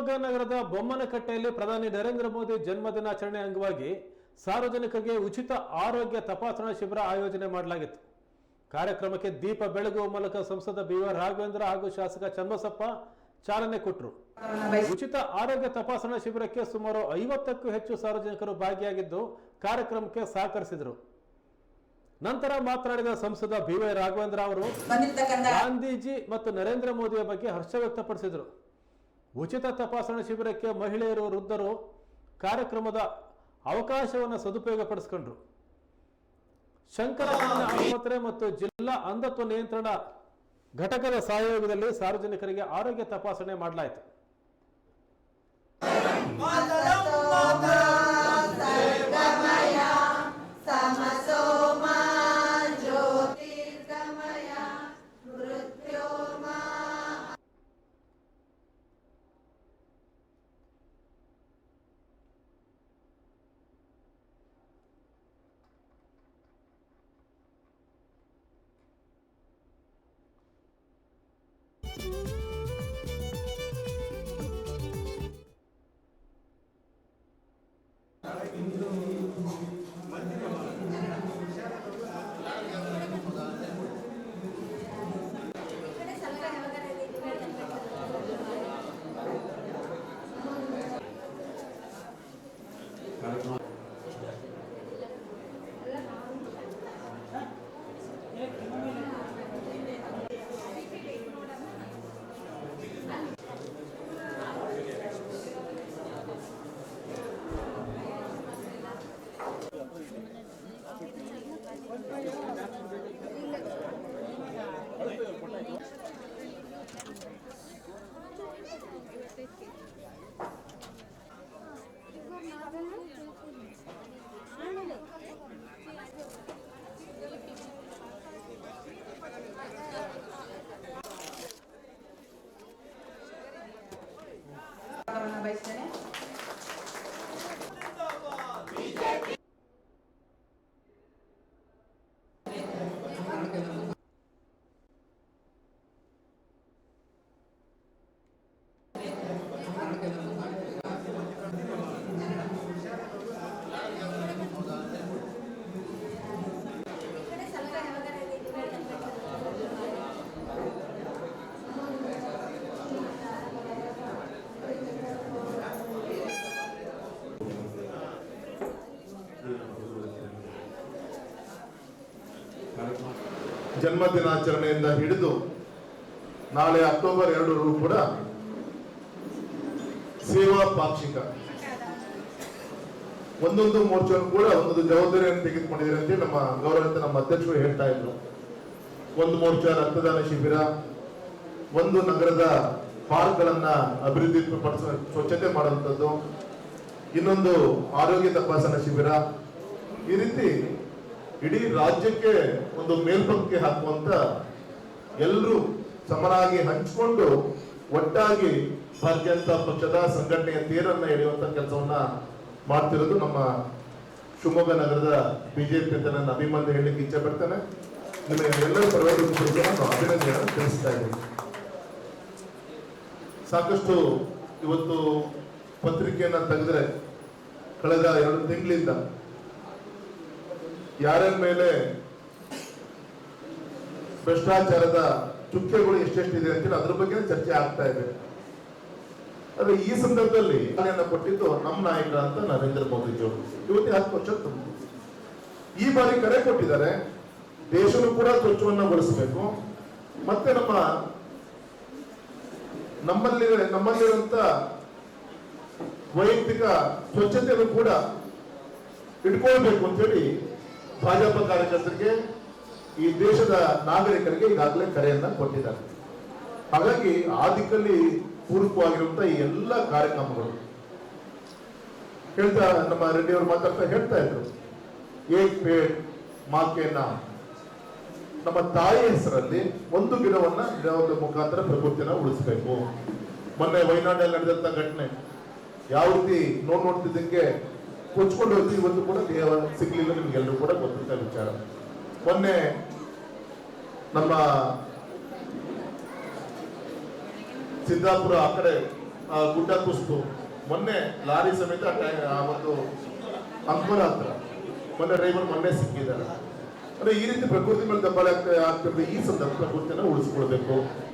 ಶಿವಮೊಗ್ಗ ನಗರದ ಬೊಮ್ಮನಕಟ್ಟೆಯಲ್ಲಿ ಪ್ರಧಾನಿ ನರೇಂದ್ರ ಮೋದಿ ಜನ್ಮದಿನಾಚರಣೆ ಅಂಗವಾಗಿ ಸಾರ್ವಜನಿಕರಿಗೆ ಉಚಿತ ಆರೋಗ್ಯ ತಪಾಸಣಾ ಶಿಬಿರ ಆಯೋಜನೆ ಮಾಡಲಾಗಿತ್ತು. ಕಾರ್ಯಕ್ರಮಕ್ಕೆ ದೀಪ ಬೆಳಗುವ ಮೂಲಕ ಸಂಸದ ಬಿ ಆರ್ ರಾಘವೇಂದ್ರ ಹಾಗೂ ಶಾಸಕ ಚನ್ನಬಸಪ್ಪ ಚಾಲನೆ ಕೊಟ್ಟರು. ಉಚಿತ ಆರೋಗ್ಯ ತಪಾಸಣಾ ಶಿಬಿರಕ್ಕೆ ಸುಮಾರು ಐವತ್ತಕ್ಕೂ ಹೆಚ್ಚು ಸಾರ್ವಜನಿಕರು ಭಾಗಿಯಾಗಿದ್ದು ಕಾರ್ಯಕ್ರಮಕ್ಕೆ ಸಹಕರಿಸಿದರು. ನಂತರ ಮಾತನಾಡಿದ ಸಂಸದ ಬಿ ವೈ ರಾಘವೇಂದ್ರ ಅವರು ಗಾಂಧೀಜಿ ಮತ್ತು ನರೇಂದ್ರ ಮೋದಿಯ ಬಗ್ಗೆ ಹರ್ಷ ವ್ಯಕ್ತಪಡಿಸಿದರು. ಉಚಿತ ತಪಾಸಣಾ ಶಿಬಿರಕ್ಕೆ ಮಹಿಳೆಯರು, ವೃದ್ಧರು ಕಾರ್ಯಕ್ರಮದ ಅವಕಾಶವನ್ನು ಸದುಪಯೋಗಪಡಿಸಿಕೊಂಡ್ರು. ಶಂಕರ ಆಸ್ಪತ್ರೆ ಮತ್ತು ಜಿಲ್ಲಾ ಅಂಧತ್ವ ನಿಯಂತ್ರಣ ಘಟಕದ ಸಹಯೋಗದಲ್ಲಿ ಸಾರ್ವಜನಿಕರಿಗೆ ಆರೋಗ್ಯ ತಪಾಸಣೆ ಮಾಡಲಾಯಿತು. ఇందులో మంత్రి ಜನ್ಮ ದಿನಾಚರಣೆಯಿಂದ ಹಿಡಿದು ನಾಳೆ ಅಕ್ಟೋಬರ್ ಎರಡರೂ ಕೂಡ ಸೇವಾ ಪಾಕ್ಷಿಕ. ಒಂದೊಂದು ಮೋರ್ಚಾನು ಕೂಡ ಒಂದೊಂದು ಜವಾಬ್ದಾರಿಯನ್ನು ತೆಗೆದುಕೊಂಡಿದ್ದಾರೆ ಅಂತ ನಮ್ಮ ಗೌರವಿತ ನಮ್ಮ ಅಧ್ಯಕ್ಷರು ಹೇಳ್ತಾ ಇದ್ರು. ಒಂದು ಮೋರ್ಚಾ ರಕ್ತದಾನ ಶಿಬಿರ, ಒಂದು ನಗರದ ಪಾರ್ಕ್ಗಳನ್ನ ಅಭಿವೃದ್ಧಿ ಪಡಿಸ ಸ್ವಚ್ಛತೆ ಮಾಡುವಂಥದ್ದು, ಇನ್ನೊಂದು ಆರೋಗ್ಯ ತಪಾಸಣಾ ಶಿಬಿರ. ಈ ರೀತಿ ಇಡೀ ರಾಜ್ಯಕ್ಕೆ ಒಂದು ಮೇಲ್ಪಂಕ್ತಿ ಹಾಕುವಂತ ಎಲ್ಲರೂ ಸಮರಾಗಿ ಹಂಚಿಕೊಂಡು ಒಟ್ಟಾಗಿ ಭಾರತೀಯ ಜನತಾ ಪಕ್ಷದ ಸಂಘಟನೆಯ ತೇರನ್ನ ಎಳೆಯುವಂತ ಕೆಲಸವನ್ನ ಮಾಡ್ತಿರೋದು ನಮ್ಮ ಶಿವಮೊಗ್ಗ ನಗರದ ಬಿಜೆಪಿ ಅಂತ ನನ್ನ ಅಭಿಮಾನ ಹೇಳಲಿಕ್ಕೆ ಇಚ್ಛೆ ಪಡ್ತೇನೆ. ನಿಮಗೆಲ್ಲರೂ ಪರವಾಗಿ ನಾನು ಅಭಿನಂದನೆಯನ್ನು ತಿಳಿಸ್ತಾ ಇದ್ದೀನಿ. ಸಾಕಷ್ಟು ಇವತ್ತು ಪತ್ರಿಕೆಯನ್ನ ತೆಗೆದ್ರೆ ಕಳೆದ ಎರಡು ತಿಂಗಳಿಂದ ಯಾರ್ಯಾರ ಮೇಲೆ ಭ್ರಷ್ಟಾಚಾರದ ಚುಕ್ಕೆಗಳು ಎಷ್ಟೆಷ್ಟಿದೆ ಅಂತೇಳಿ ಅದ್ರ ಬಗ್ಗೆ ಚರ್ಚೆ ಆಗ್ತಾ ಇದೆ. ಅದೇ ಈ ಸಂದರ್ಭದಲ್ಲಿ ಕೊಟ್ಟಿದ್ದು ನಮ್ಮ ನಾಯಕ ಅಂತ ನರೇಂದ್ರ ಮೋದಿ ಜೋ ಇವತ್ತಿಗೆ ಹತ್ತು ವರ್ಷ ತುಂಬ ಈ ಬಾರಿ ಕರೆ ಕೊಟ್ಟಿದ್ದಾರೆ. ದೇಶನೂ ಕೂಡ ಸ್ವಚ್ಛವನ್ನ ಬಳಸಬೇಕು ಮತ್ತೆ ನಮ್ಮ ನಮ್ಮಲ್ಲಿ ನಮ್ಮಲ್ಲಿರುವಂತ ವೈಯಕ್ತಿಕ ಸ್ವಚ್ಛತೆಯನ್ನು ಕೂಡ ಇಟ್ಕೊಳ್ಬೇಕು ಅಂತೇಳಿ ಭಾಜಪ ಕಾರ್ಯಕರ್ತರಿಗೆ ಈ ದೇಶದ ನಾಗರಿಕರಿಗೆ ಈಗಾಗಲೇ ಕರೆಯನ್ನ ಕೊಟ್ಟಿದ್ದಾರೆ. ಹಾಗಾಗಿ ಆ ದಿಕ್ಕಲ್ಲಿ ಪೂರಕವಾಗಿರುವಂತ ಈ ಎಲ್ಲ ಕಾರ್ಯಕ್ರಮಗಳು. ಹೇಳ್ತಾ ನಮ್ಮ ರೆಡ್ಡಿ ಅವರು ಮಾತಾಡ್ತಾ ಹೇಳ್ತಾ ಇದ್ರು. ಏಕ್ ಪೇಡ್ ಮಾಕೇನ. ನಾಮ್ ನಮ್ಮ ತಾಯಿ ಹೆಸರಲ್ಲಿ ಒಂದು ಗಿಡವನ್ನ ಗಿಡದ ಮುಖಾಂತರ ಪ್ರಕೃತಿನ ಉಳಿಸ್ಬೇಕು. ಮೊನ್ನೆ ವೈನಾಡಲ್ಲಿ ನಡೆದಂತ ಘಟನೆ. ಯಾವ ರೀತಿ ನೋಡ್ ನೋಡ್ತಿದ್ದಂಗೆ ಕೊಚ್ಕೊಂಡು ಹೋಗ್ತೀವಿ ಇವತ್ತು ಕೂಡ ದೇಹ ಸಿಗ್ಲಿಲ್ಲ ನಿಮ್ಗೆಲ್ಲರೂ ಕೂಡ ಗೊತ್ತಿದ್ದ ವಿಚಾರ. ಮೊನ್ನೆ ನಮ್ಮ ಸಿದ್ದಾಪುರ ಆ ಕಡೆ ಗುಡ್ಡ ಕುಸಿತು ಮೊನ್ನೆ ಲಾರಿ ಸಮೇತ ಆ ಒಂದು ಅಂಕೋಲ ಹತ್ರ, ಮೊನ್ನೆ ಡ್ರೈವರ್ ಮೊನ್ನೆ ಸಿಕ್ಕಿದ್ದಾರೆ. ಅಂದ್ರೆ ಈ ರೀತಿ ಪ್ರಕೃತಿ ಮೇಲೆ ದಬ್ಬಾಳೆ ಆಗ್ತಾ ಆಗ್ತಿರೋದು ಈ ಸಂದರ್ಭ ಪ್ರಕೃತಿಯನ್ನು ಉಳಿಸ್ಕೊಳ್ಬೇಕು.